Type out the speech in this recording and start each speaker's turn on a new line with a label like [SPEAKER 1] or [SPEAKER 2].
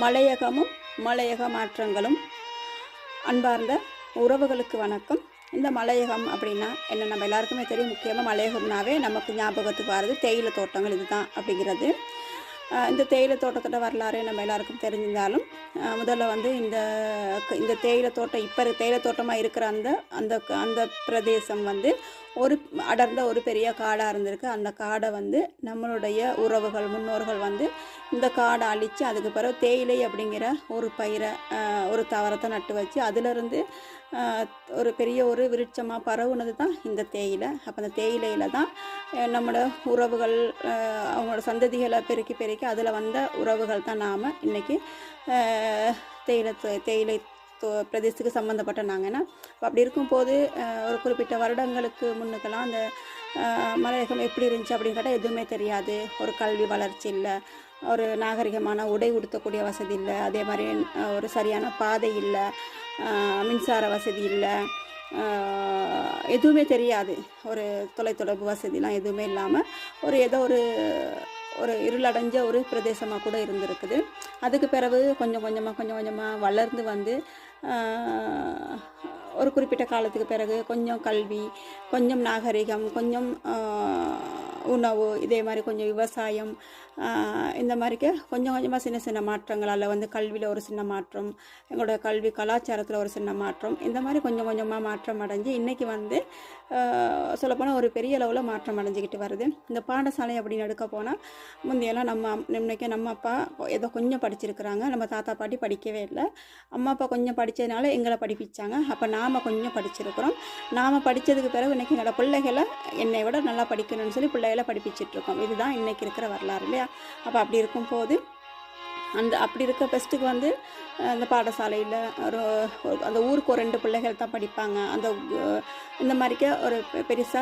[SPEAKER 1] மலையகமும் மலையக மாற்றங்களும் அன்பார்ந்த உறவுகளுக்கு வணக்கம் இந்த மலையகம் அப்படின்னா என்ன நம்ம எல்லாருக்குமே தெரியும் முக்கியமாக மலையகம்னாவே நமக்கு ஞாபகத்துக்கு வர்றது தேயிலை தோட்டங்கள் இதுதான் அப்படிங்கிறது இந்த தேயிலை தோட்டத்தோட வரலாறு நம்ம எல்லாருக்கும் தெரிஞ்சிருந்தாலும் முதல்ல வந்து இந்த இந்த தேயிலை தோட்டம் இப்போ தேயிலை தோட்டமாக இருக்கிற அந்த அந்த அந்த பிரதேசம் வந்து ஒரு அடர்ந்த ஒரு பெரிய காடாக இருந்திருக்கு அந்த காடை வந்து நம்மளுடைய உறவுகள் முன்னோர்கள் வந்து இந்த காடை அழித்து அதுக்கு பிறகு தேயிலை அப்படிங்கிற ஒரு பயிரை ஒரு தவறத்தை நட்டு வச்சு அதிலிருந்து ஒரு பெரிய ஒரு விருட்சமாக பரவுனது தான் இந்த தேயிலை அப்போ அந்த தேயிலையில் தான் நம்மளோட உறவுகள் அவங்களோட சந்ததிகளை பெருக்கி பெருக்கி அதில் வந்த உறவுகள் தான் நாம் இன்றைக்கி தேயிலை தேயிலை பிரதேசத்துக்கு சம்மந்தப்பட்ட நாங்கள்னா அப்படி இருக்கும்போது ஒரு குறிப்பிட்ட வருடங்களுக்கு முன்னுக்கெல்லாம் அந்த மலையகம் எப்படி இருந்துச்சு அப்படின்னு கேட்டால் எதுவுமே தெரியாது ஒரு கல்வி வளர்ச்சி இல்லை ஒரு நாகரிகமான உடை உடுத்தக்கூடிய வசதி இல்லை அதே மாதிரி ஒரு சரியான பாதை இல்லை மின்சார வசதி இல்லை எதுவுமே தெரியாது ஒரு தொலைத்தொடர்பு வசதிலாம் எதுவுமே இல்லாமல் ஒரு ஏதோ ஒரு ஒரு இருளடைஞ்ச ஒரு பிரதேசமாக கூட இருந்திருக்குது அதுக்கு பிறகு கொஞ்சம் கொஞ்சமாக கொஞ்சம் கொஞ்சமாக வளர்ந்து வந்து ஒரு குறிப்பிட்ட காலத்துக்கு பிறகு கொஞ்சம் கல்வி கொஞ்சம் நாகரிகம் கொஞ்சம் உணவு இதே மாதிரி கொஞ்சம் விவசாயம் இந்த மாதிரிக்கு கொஞ்சம் கொஞ்சமாக சின்ன சின்ன மாற்றங்கள் வந்து கல்வியில் ஒரு சின்ன மாற்றம் எங்களோட கல்வி கலாச்சாரத்தில் ஒரு சின்ன மாற்றம் இந்த மாதிரி கொஞ்சம் கொஞ்சமாக மாற்றம் அடைஞ்சு இன்றைக்கி வந்து சொல்லப்போனால் ஒரு பெரிய அளவில் மாற்றம் அடைஞ்சிக்கிட்டு வருது இந்த பாடசாலை அப்படின்னு எடுக்க போனால் முந்தையெல்லாம் நம்ம இன்னைக்கு நம்ம அப்பா ஏதோ கொஞ்சம் படிச்சிருக்கிறாங்க நம்ம தாத்தா பாட்டி படிக்கவே இல்லை அம்மா அப்பா கொஞ்சம் படித்ததுனால எங்களை படிப்பிச்சாங்க அப்போ நாம் கொஞ்சம் படிச்சிருக்கிறோம் நாம் படித்ததுக்கு பிறகு இன்றைக்கி என்னோடய பிள்ளைகளை என்னை விட நல்லா படிக்கணும்னு சொல்லி பிள்ளை வாயிலாக படிப்பிச்சிட்ருக்கோம் இதுதான் இன்றைக்கி இருக்கிற வரலாறு இல்லையா அப்போ அப்படி இருக்கும்போது அந்த அப்படி இருக்க ஃபெஸ்ட்டுக்கு வந்து அந்த பாடசாலையில் ஒரு அந்த ஊருக்கு ஒரு ரெண்டு பிள்ளைகள் தான் படிப்பாங்க அந்த இந்த மாதிரிக்க ஒரு பெருசாக